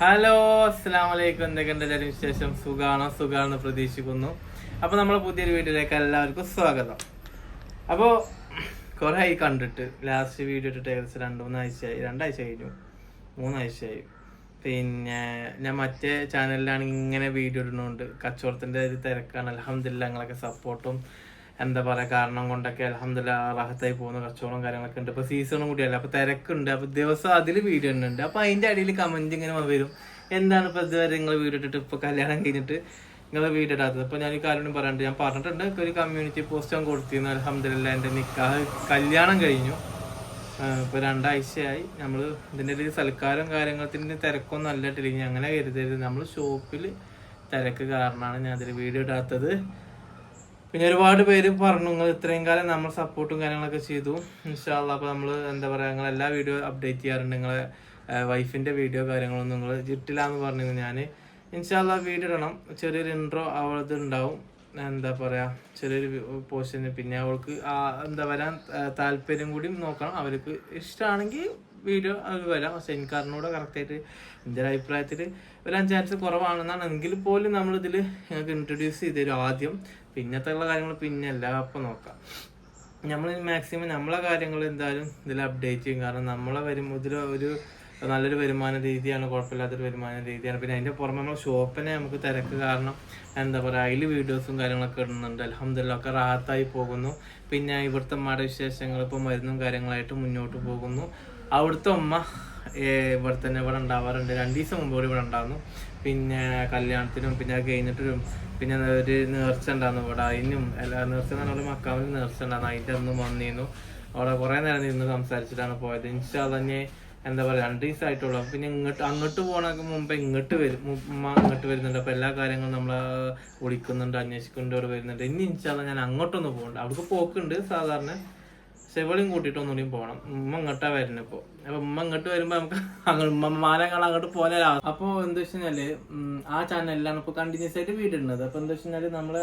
Hello അസ്സാം വലൈക്കും എന്തൊക്കെയുണ്ട് എല്ലാവരും വിശേഷം? സുഖാണോ? സുഖാണെന്ന് പ്രതീക്ഷിക്കുന്നു. അപ്പൊ നമ്മളെ പുതിയൊരു വീഡിയോയിലേക്ക് എല്ലാവർക്കും സ്വാഗതം. അപ്പോ കൊറേ ആയി കണ്ടിട്ട്. ലാസ്റ്റ് വീഡിയോ ഇട്ടിട്ട് ഏകദേശം രണ്ട് മൂന്നാഴ്ചയായി. രണ്ടാഴ്ച കഴിഞ്ഞു. മൂന്നാഴ്ചയായി. പിന്നെ ഞാൻ മറ്റേ ചാനലിലാണ് ഇങ്ങനെ വീഡിയോ ഇടുന്നുണ്ട്. കച്ചവടത്തിന്റെ ഒരു തിരക്കാണ്. അലഹമില്ല ഞങ്ങളൊക്കെ സപ്പോർട്ടും എന്താ പറയാ കാരണം കൊണ്ടൊക്കെ അലഹമില്ല റാഹത്തായി പോകുന്ന കച്ചവടം കാര്യങ്ങളൊക്കെ ഉണ്ട്. ഇപ്പൊ സീസണും കൂടിയല്ല അപ്പൊ തിരക്കുണ്ട് അപ്പൊ ദിവസം അതിൽ വീഡിയോ ഉണ്ട്. അപ്പൊ അതിന്റെ അടിയിൽ കമന്റ് ഇങ്ങനെ വരും. എന്താണ് ഇപ്പൊ ഇതുവരെ നിങ്ങൾ വീഡിയോ ഇട്ടിട്ട് ഇപ്പൊ കല്യാണം കഴിഞ്ഞിട്ട് നിങ്ങൾ വീഡിയോ ഇടാത്തത്? അപ്പൊ ഞാൻ ഈ കാര്യം പറയാണ്ട് ഞാൻ പറഞ്ഞിട്ടുണ്ട് ഒരു കമ്മ്യൂണിറ്റി പോസ്റ്റ് ഞാൻ കൊടുത്തിരുന്നു അലഹമില്ല എന്റെ നിക്കാഹ് കല്യാണം കഴിഞ്ഞു. ഇപ്പൊ രണ്ടാഴ്ചയായി. നമ്മൾ ഇതിന്റെ ഒരു സൽക്കാരം കാര്യങ്ങളത്തിന്റെ തിരക്കൊന്നും അല്ല ഇട്ടില്ലെങ്കിൽ അങ്ങനെ കരുതരുത്. നമ്മൾ ഷോപ്പിൽ തിരക്ക് കാരണമാണ് ഞാൻ അതിൽ വീഡിയോ ഇടാത്തത്. പിന്നെ ഒരുപാട് പേര് പറഞ്ഞു നിങ്ങൾ ഇത്രയും കാലം നമ്മൾ സപ്പോർട്ടും കാര്യങ്ങളൊക്കെ ചെയ്തു. ഇൻഷാല്ല അപ്പൊ നമ്മൾ എന്താ പറയാ നിങ്ങൾ എല്ലാ വീഡിയോ അപ്ഡേറ്റ് ചെയ്യാറുണ്ട്. നിങ്ങളെ വൈഫിന്റെ വീഡിയോ കാര്യങ്ങളൊന്നും നിങ്ങൾ ഇട്ടില്ലാന്ന് പറഞ്ഞു ഞാൻ ഇൻഷാല്ല വീഡിയോ ഇടണം. ചെറിയൊരു ഇൻട്രോ അവളത് ഉണ്ടാവും. എന്താ പറയാ ചെറിയൊരു പോസ്റ്റിന് പിന്നെ അവൾക്ക് എന്താ വരാൻ താല്പര്യം കൂടി നോക്കണം. അവർക്ക് ഇഷ്ടമാണെങ്കിൽ വീഡിയോ അവർ വരാം. പക്ഷെ എനിക്ക് അറിഞ്ഞൂടെ കറക്റ്റായിട്ട് എന്റെ ഒരു അഭിപ്രായത്തിൽ വരാൻ ചാൻസ് കുറവാണെന്നാണ്. എങ്കിൽ പോലും നമ്മളിതിൽ ഞങ്ങൾക്ക് ഇൻട്രൊഡ്യൂസ് ചെയ്തു തരും ആദ്യം. പിന്നത്തെ ഉള്ള കാര്യങ്ങൾ പിന്നെ അല്ല അപ്പം നോക്കാം. നമ്മൾ മാക്സിമം നമ്മളെ കാര്യങ്ങൾ എന്തായാലും ഇതിൽ അപ്ഡേറ്റ് ചെയ്യും. കാരണം നമ്മളെ വരുമ്പോൾ ഇതിൽ ഒരു നല്ലൊരു വരുമാന രീതിയാണ് കുഴപ്പമില്ലാത്തൊരു വരുമാന രീതിയാണ്. പിന്നെ അതിന്റെ പുറമെ നമ്മൾ ഷോപ്പിനെ നമുക്ക് തിരക്ക് കാരണം എന്താ പറയുക അതിൽ വീഡിയോസും കാര്യങ്ങളൊക്കെ ഇടുന്നുണ്ട്. അലഹമ്മദില്ല ഒക്കെ റാഹത്തായി പോകുന്നു. പിന്നെ ഇവിടുത്തെ മട വിശേഷങ്ങൾ ഇപ്പോൾ മരുന്നും കാര്യങ്ങളായിട്ട് മുന്നോട്ട് പോകുന്നു. അവിടുത്തെ ഉമ്മ ഇവിടെ തന്നെ ഇവിടെ ഉണ്ടാവാറുണ്ട്. രണ്ട് ദിവസം മുമ്പ് ഇവിടെ ഉണ്ടായിരുന്നു. പിന്നെ കല്യാണത്തിനും പിന്നെ അത് കഴിഞ്ഞിട്ടും പിന്നെ ഒരു നേർച്ച ഉണ്ടായിരുന്നു. ഇവിടെ അതിനും എല്ലാ നേർച്ച എന്ന് പറഞ്ഞാൽ നേർച്ച ഉണ്ടായിരുന്നു. അതിന്റെ ഒന്നും വന്നിരുന്നു. അവിടെ കുറേ നേരം നിന്ന് സംസാരിച്ചിട്ടാണ് പോയത്. ഇൻഷാ തന്നെ എന്താ പറയുക രണ്ട് ദിവസമായിട്ടുള്ളൂ പിന്നെ ഇങ്ങോട്ട് അങ്ങോട്ട് പോകണമൊക്കെ മുമ്പ് ഇങ്ങോട്ട് വരും. ഉമ്മ ഇങ്ങോട്ട് വരുന്നുണ്ട്. അപ്പോൾ എല്ലാ കാര്യങ്ങളും നമ്മൾ വിളിക്കുന്നുണ്ട് അന്വേഷിക്കുന്നുണ്ട് അവിടെ വരുന്നുണ്ട്. ഇനി ഇൻഷാല്ല ഞാൻ അങ്ങോട്ടൊന്നും പോകണ്ട. അവിടേക്ക് പോക്കുണ്ട് സാധാരണ. ചെവളിയും കൂട്ടിയിട്ട് ഒന്നുകൂടി പോകണം. ഉമ്മ ഇങ്ങോട്ടാ വരുന്നത് ഇപ്പൊ. അപ്പൊ ഉമ്മ ഇങ്ങോട്ട് വരുമ്പോ നമുക്ക് അങ്ങ് ഉമ്മമാരെ അങ്ങോട്ട് പോലെ അപ്പൊ എന്താ വെച്ച് കഴിഞ്ഞാൽ ആ ചാനലിലാണ് ഇപ്പൊ കണ്ടിന്യൂസ് ആയിട്ട് വീഡിയോ ഉണ്ടത് അപ്പൊ എന്താ വെച്ചാൽ നമ്മൾ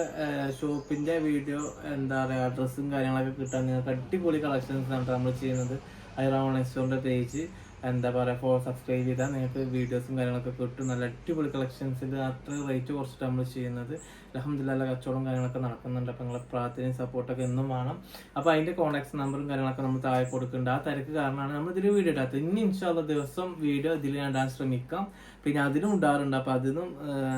ഷോപ്പിന്റെ വീഡിയോ എന്താ പറയാ ഡ്രസ്സും കാര്യങ്ങളൊക്കെ കിട്ടാൻ അടിപൊളി കളക്ഷൻസ് ആണ് നമ്മൾ ചെയ്യുന്നത്. ഐറോൺ സ്റ്റോറിന്റെ പേജ് എന്താ പറയാ ഫോർ സബ്സ്ക്രൈബ് ചെയ്താൽ നിങ്ങൾക്ക് വീഡിയോസും കാര്യങ്ങളൊക്കെ കിട്ടും. നല്ല അടിപൊളി കളക്ഷൻസിൽ അത്ര റേറ്റ് കുറച്ചിട്ട് നമ്മൾ ചെയ്യുന്നത്. അലഹമ്മദില്ല കച്ചവടം കാര്യങ്ങളൊക്കെ നടക്കുന്നുണ്ട്. അപ്പോൾ നിങ്ങളെ പ്രാർത്ഥനയും സപ്പോർട്ടൊക്കെ എന്നും വേണം. അപ്പോൾ അതിന്റെ കോൺടാക്ട് നമ്പറും കാര്യങ്ങളൊക്കെ നമ്മൾ താഴെ കൊടുക്കുന്നുണ്ട്. ആ തിരക്ക് കാരണമാണ് നമ്മൾ ഇതിൽ വീഡിയോ ഇടാത്തത്. ഇനി ഇൻഷാല്ല ദിവസം വീഡിയോ ഇതിൽ ഇടാൻ ശ്രമിക്കാം. പിന്നെ അതിനും ഉണ്ടാറുണ്ട് അപ്പോൾ അതിനും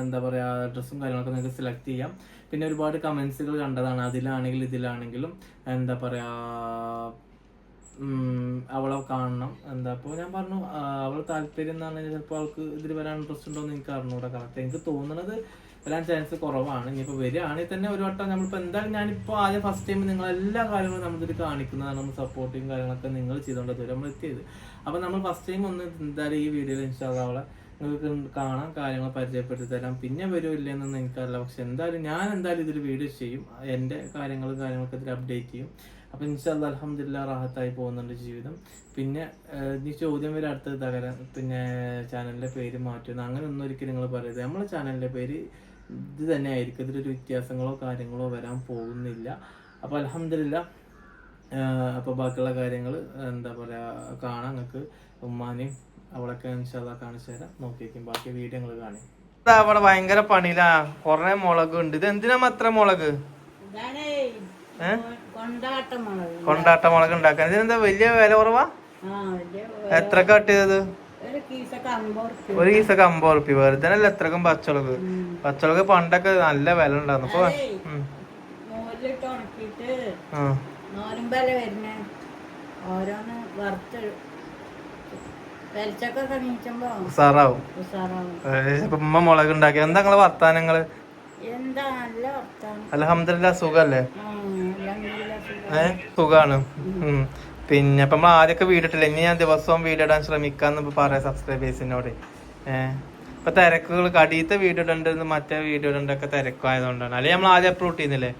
എന്താ പറയുക ഡ്രസ്സും കാര്യങ്ങളൊക്കെ നിങ്ങൾക്ക് സെലക്ട് ചെയ്യാം. പിന്നെ ഒരുപാട് കമൻസുകൾ കണ്ടതാണ്. അതിലാണെങ്കിലും ഇതിലാണെങ്കിലും എന്താ പറയുക അവളെ കാണണം. എന്താ അപ്പോൾ ഞാൻ പറഞ്ഞു അവൾ താല്പര്യം എന്ന് പറഞ്ഞാൽ ചിലപ്പോൾ അവൾക്ക് ഇതിൽ വരാൻ ഇൻട്രസ്റ്റ് ഉണ്ടോ എന്ന് എനിക്ക് അറിഞ്ഞൂടെ കറക്റ്റ് എനിക്ക് തോന്നുന്നത് വരാൻ ചാൻസ് കുറവാണ്. ഇനിയിപ്പോൾ വരികയാണെങ്കിൽ തന്നെ ഒരു വട്ടം നമ്മളിപ്പോൾ എന്തായാലും ഞാനിപ്പോൾ ആദ്യം ഫസ്റ്റ് ടൈം നിങ്ങൾ എല്ലാ കാര്യങ്ങളും നമ്മളിതിൽ കാണിക്കുന്നതാണ്. നമ്മൾ സപ്പോർട്ടിങ് കാര്യങ്ങളൊക്കെ നിങ്ങൾ ചെയ്തുകൊണ്ട് വരും. നമ്മൾ എത്തിയത് അപ്പോൾ നമ്മൾ ഫസ്റ്റ് ടൈം ഒന്ന് എന്തായാലും ഈ വീഡിയോയിൽ ഇൻഷാല്ല അവളെ നിങ്ങൾക്ക് കാണാം കാര്യങ്ങൾ പരിചയപ്പെടുത്തി തരാം പിന്നെ വരും ഇല്ലെന്നൊന്നും എനിക്കറിയില്ല. പക്ഷെ എന്തായാലും ഞാൻ എന്തായാലും ഇതിൽ വീഡിയോ ചെയ്യും. എന്റെ കാര്യങ്ങളും കാര്യങ്ങളൊക്കെ ഇതിൽ അപ്ഡേറ്റ് ചെയ്യും. അപ്പൊ ഇൻഷാല്ല അലഹമില്ല റാഹത്തായി പോകുന്നുണ്ട് ജീവിതം. പിന്നെ ഈ ചോദ്യം വരെ അടുത്ത് തകരാൻ പിന്നെ ചാനലിന്റെ പേര് മാറ്റുന്നു അങ്ങനെ ഒന്നും ഒരിക്കലും നിങ്ങൾ പറയരുത്. നമ്മളെ ചാനലിന്റെ പേര് ഇത് തന്നെ ആയിരിക്കും ഇതിലൊരു വ്യത്യാസങ്ങളോ കാര്യങ്ങളോ വരാൻ പോകുന്നില്ല. അപ്പോൾ അലഹമില്ല അപ്പോൾ ബാക്കിയുള്ള കാര്യങ്ങൾ എന്താ പറയാ കാണാൻ നിങ്ങൾക്ക് ഉമ്മാനെയും അവളൊക്കെ ഇൻഷാല്ല കാണിച്ചു തരാം. നോക്കിയേക്കും. ബാക്കി വീഡിയോ നിങ്ങൾ കാണി. അവിടെ ഭയങ്കര പണിയിലാ. കൊറേ മുളക് ഉണ്ട്. ഇത് എന്തിനാ അത്ര മുളക്? കൊണ്ടാട്ട മുളക്. കൊണ്ടാട്ട മുളക് ഉണ്ടാക്കാൻ. ഇതിനെന്താ വലിയ വില കുറവാ? ആ വലിയ എത്ര കട്ടിയത് ഒരു കീസൊക്കെ അമ്പത് റുപ്യ ഒരു കീസൊക്കെ അമ്പത് റുപ്യ വെറുതെ അല്ല എത്രക്കും പച്ചമുളക്. പച്ചമുളക് പണ്ടൊക്കെ നല്ല വില ഉണ്ടായിരുന്നു. ഇപ്പൊ ഓരോന്ന് വറുത്ത് ഉസാറാവും. ഉമ്മ മുളക് ഉണ്ടാക്കി എന്താ നിങ്ങളെ വർത്താനങ്ങൾ? വർത്താനം. അലഹമില്ല സുഖല്ലേ? ഏ സുഖാണ്. പിന്നെ ഇപ്പൊ നമ്മൾ ആദ്യമൊക്കെ വീടിട്ടില്ല ഇനി ഞാൻ ദിവസവും വീടിടാൻ ശ്രമിക്കാന്ന് ഇപ്പൊ പറയാം സബ്സ്ക്രൈബേഴ്സിനോട് ഏഹ് ഇപ്പൊ തിരക്കുകൾ കടിയത്തെ ഇടണ്ടെന്ന് മറ്റേ വീഡിയോ ഇടണ്ടൊക്കെ തിരക്കായതുകൊണ്ടാണ്. അല്ലെങ്കിൽ നമ്മൾ ആദ്യം അപ്രൂവ് ചെയ്യുന്നില്ലേ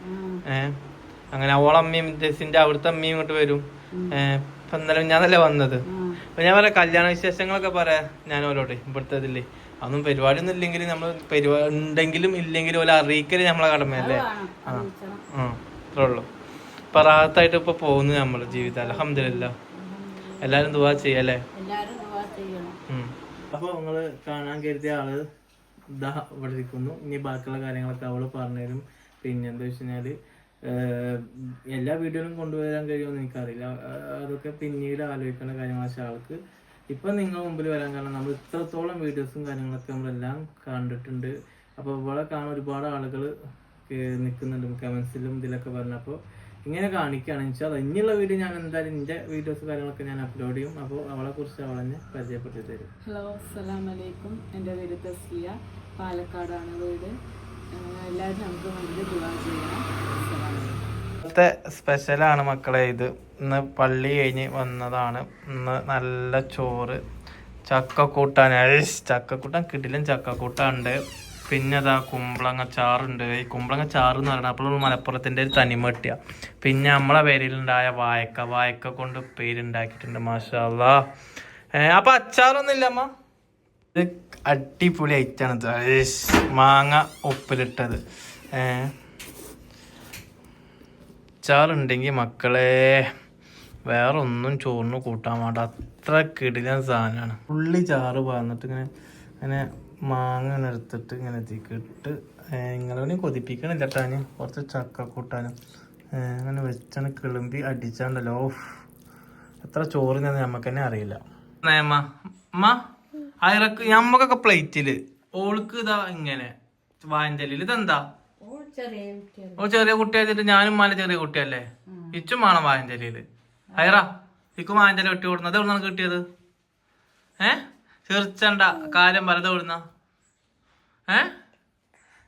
ഏഹ് അങ്ങനെ ഓളമ്മയും ജസിന്റെ അവിടുത്തെ അമ്മയും ഇങ്ങോട്ട് വരും. ഏഹ് ഇപ്പൊ ഇന്നലെ ഞാനല്ലേ വന്നത്. അപ്പൊ ഞാൻ പറയാം കല്യാണ വിശേഷങ്ങളൊക്കെ പറയാ. ഞാൻ ഓരോടെ ഇവിടുത്തെ ഇതില്ലേ അതൊന്നും പരിപാടി ഒന്നും ഇല്ലെങ്കിൽ നമ്മൾ പരിപാടി ഉണ്ടെങ്കിലും ഇല്ലെങ്കിലും ഓല അറിയിക്കൽ നമ്മളെ കടമയല്ലേ? ആ ആ അത്രേ ഉള്ളൂ. ഇപ്പൊ റാഹത്തായിട്ട് പോകുന്നു നമ്മളെ ജീവിതം അലഹമില്ല എല്ലാരും ദുവാ ചെയ്യല്ലേ? അപ്പൊ. അപ്പോൾ നിങ്ങൾ കാണാൻ കരുതിയ ആൾ ഇതാ ഇവിടെ ഇരിക്കുന്നു. ഇനി ബാക്കിയുള്ള കാര്യങ്ങളൊക്കെ അവൾ പറഞ്ഞുതരും. പിന്നെന്താ വെച്ച് എല്ലാ വീഡിയോയിലും കൊണ്ടുവരാൻ കഴിയുമെന്ന് എനിക്കറിയില്ല. അതൊക്കെ പിന്നീട് ആലോചിക്കേണ്ട കാര്യങ്ങൾ പക്ഷെ ആൾക്ക്. ഇപ്പം നിങ്ങൾ മുമ്പിൽ വരാൻ കാരണം നമ്മൾ ഇത്രത്തോളം വീഡിയോസും കാര്യങ്ങളൊക്കെ നമ്മളെല്ലാം കണ്ടിട്ടുണ്ട്. അപ്പോൾ ഇവിടെ കാണാൻ ഒരുപാട് ആളുകൾ നിൽക്കുന്നുണ്ട്. കമൻസിലും ഇതിലൊക്കെ പറഞ്ഞപ്പോൾ ഇങ്ങനെ കാണിക്കുകയാണ്. വെച്ചാൽ ഇനിയുള്ള വീഡിയോ ഞാൻ എന്തായാലും എന്റെ വീഡിയോസ് കാര്യങ്ങളൊക്കെ ഞാൻ അപ്ലോഡ് ചെയ്യും. അപ്പോൾ അവളെ കുറിച്ച് അവളെ പരിചയപ്പെടുത്തി തരും. ഹലോ അസ്സലാം വലൈക്കും എന്റെ പേര് തസ്ലിയ. പാലക്കാടാണ് വീട്. ഇന്നത്തെ സ്പെഷ്യലാണ് മക്കളെ ഇത്. ഇന്ന് പള്ളി കഴിഞ്ഞ് വന്നതാണ്. ഇന്ന് നല്ല ചോറ് ചക്കക്കൂട്ടാൻ. ചക്കക്കൂട്ടാൻ കിടിലും ചക്കക്കൂട്ടാനുണ്ട് പിന്നെ അതാ കുമ്പളങ്ങ ചാറുണ്ട്. ഈ കുമ്പളങ്ങ ചാറ് എന്ന് പറയുന്നത് അപ്പോൾ മലപ്പുറത്തിന്റെ ഒരു തനിമട്ടിയ പിന്നെ നമ്മളെ പേരിലുണ്ടായ വായക്ക. വായക്ക കൊണ്ട് പേരുണ്ടാക്കിയിട്ടുണ്ട് മാഷാല്ലാ ഏഹ് അപ്പൊ അച്ചാറൊന്നും ഇല്ല അമ്മ? ഇത് അടിപൊളി ഐറ്റാണ് മാങ്ങ ഉപ്പിലിട്ടത്. ചാറുണ്ടെങ്കിൽ മക്കളെ വേറെ ഒന്നും ചോറിന് കൂട്ടാൻ വേണ്ട. അത്ര കിടിലൻ സാധനമാണ് ഉള്ളി ചാറ് പറഞ്ഞിട്ട് ഇങ്ങനെ ഇങ്ങനെ മാങ്ങ എടുത്തിട്ട് ഇങ്ങനെ തീക്കിട്ട് നിങ്ങളെ കൊതിപ്പിക്കണില്ല കേട്ടാന് കുറച്ച് ചക്ക കൂട്ടാനും അങ്ങനെ വെച്ചാണ് കിളുമ്പി അടിച്ചാണ്ടല്ലോ. എത്ര ചോറിനെന്ന് നമുക്ക് തന്നെ അറിയില്ല. നേമ അമ്മ അയറക്ക് നമ്മക്കൊക്കെ പ്ലേറ്റിൽ. ഓൾക്ക് ഇതാ ഇങ്ങനെ വായന്തലിൽ ഇതെന്താ? ഓ ചെറിയ കുട്ടിയായിട്ട് ഞാനും മാല ചെറിയ കുട്ടിയല്ലേ? ഇച്ചും വേണം വാഞ്ചലിയിൽ അയറാ ഇക്കും വാഞ്ചല വെട്ടി കൊടുന്നത് എവിടുന്നാണ് കിട്ടിയത്? ഏ? ചെറിച്ചണ്ട കാലം വലത് എവിടുന്ന? ഏ?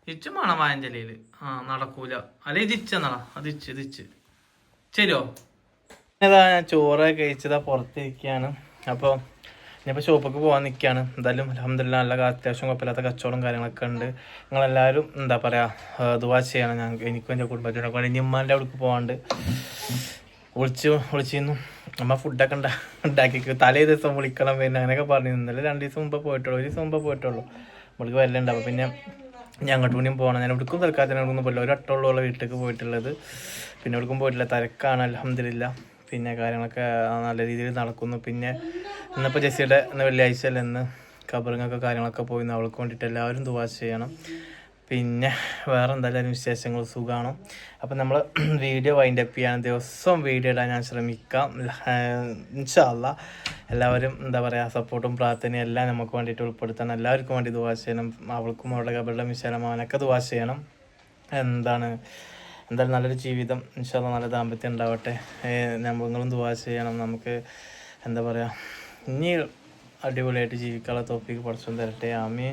ഇച്ചും വേണം വാഞ്ചലിയിൽ ആ നടക്കൂല. അല്ലെ ഇത് അതിച്ച് അത് ഇച്ച് ഇത് ഇച്ച്. ശരിയോ? ഞാൻ ചോറ് കഴിച്ചതാ പുറത്തിരിക്കുകയാണ് അപ്പോൾ ഇനിയിപ്പോൾ ഷോപ്പിലേക്ക് പോകാൻ നിൽക്കുകയാണ് എന്തായാലും അലഹമില്ല നല്ല അത്യാവശ്യം കുഴപ്പമില്ലാത്ത കച്ചവടം കാര്യങ്ങളൊക്കെ ഉണ്ട്. നിങ്ങളെല്ലാവരും എന്താ പറയുക ദുവാ ചെയ്യണം. ഞാൻ എനിക്കും എന്റെ കുടുംബത്തിനൊക്കെ ഇനി ഉമ്മാന്റെ അവിടേക്ക് പോകാണ്ട് വിളിച്ചു വിളിച്ചിരുന്നു. അമ്മ ഫുഡൊക്കെ ഉണ്ടാ ഉണ്ടാക്കി തലേ ദിവസം വിളിക്കണം പിന്നെ അങ്ങനെയൊക്കെ പറഞ്ഞു. ഇന്നലെ രണ്ട് ദിവസം മുമ്പ് പോയിട്ടുള്ളൂ. ഒരു ദിവസം മുമ്പ് പോയിട്ടുള്ളൂ. നമ്മൾക്ക് അപ്പോൾ പിന്നെ ഞാൻ അങ്ങോട്ട് കൂടിയും പോകണം. ഞാൻ ഇവിടേക്കും തൽക്കാലത്തിന് ഒന്നും പോയില്ല ഒരു അട്ടുള്ള വീട്ടിലേക്ക് പോയിട്ടുള്ളത്. പിന്നെ ഇവിടേക്കും പോയിട്ടില്ല. തിരക്കാണ്. അലഹമില്ല പിന്നെ കാര്യങ്ങളൊക്കെ നല്ല രീതിയിൽ നടക്കുന്നു. പിന്നെ ഇന്നിപ്പോൾ ജെസ്സിയുടെ ഇന്ന് വെള്ളിയാഴ്ച അല്ല? ഇന്ന് കബറിങ്ങൊക്കെ കാര്യങ്ങളൊക്കെ പോയി അവൾക്ക് വേണ്ടിയിട്ട് എല്ലാവരും ദുവാ ചെയ്യണം. പിന്നെ വേറെ എന്തായാലും വിശേഷങ്ങൾ സുഖമാണ് അപ്പം നമ്മൾ വീഡിയോ വൈൻഡ് അപ്പ് ചെയ്യാൻ ദിവസവും വീഡിയോ ഇടാൻ ഞാൻ ശ്രമിക്കാം. ഇൻഷാല്ല എല്ലാവരും എന്താ പറയുക സപ്പോർട്ടും പ്രാർത്ഥനയും എല്ലാം നമുക്ക് വേണ്ടിയിട്ട് ഉൾപ്പെടുത്തണം. എല്ലാവർക്കും വേണ്ടി ദുവാ ചെയ്യണം. അവൾക്കും അവളുടെ കബറിലെ വിശാലമാവനൊക്കെ ദുവാ ചെയ്യണം. എന്താണ് എന്തായാലും നല്ലൊരു ജീവിതം ഇൻഷാല്ല നല്ല ദാമ്പത്യം ഉണ്ടാവട്ടെ. നമ്മളും ദുവാ ചെയ്യണം. നമുക്ക് എന്താ പറയുക ഇനി അടിപൊളിയായിട്ട് ജീവിക്കാനുള്ള തോപ്പിക്ക് പഠിച്ചു തരട്ടെ. ആമി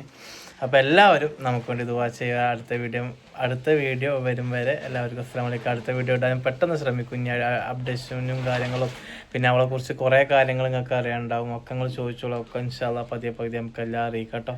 അപ്പോൾ എല്ലാവരും നമുക്ക് വേണ്ടി ദുവാ ചെയ്യുക. അടുത്ത വീഡിയോ അടുത്ത വീഡിയോ വരും വരെ എല്ലാവർക്കും അസ്സാം വലൈക്കും അടുത്ത വീഡിയോ ഇടാൻ പെട്ടെന്ന് ശ്രമിക്കും. ഇനി അപ്ഡേഷനും കാര്യങ്ങളും പിന്നെ അവളെക്കുറിച്ച് കുറേ കാര്യങ്ങൾ നിങ്ങൾക്ക് അറിയാനുണ്ടാവും. ഒക്കെ നിങ്ങൾ ചോദിച്ചോളൂ. ഒക്കെ ഇൻഷാല്ല പതിയെ പതിയെ നമുക്ക് എല്ലാം അറിയിക്കാം കേട്ടോ.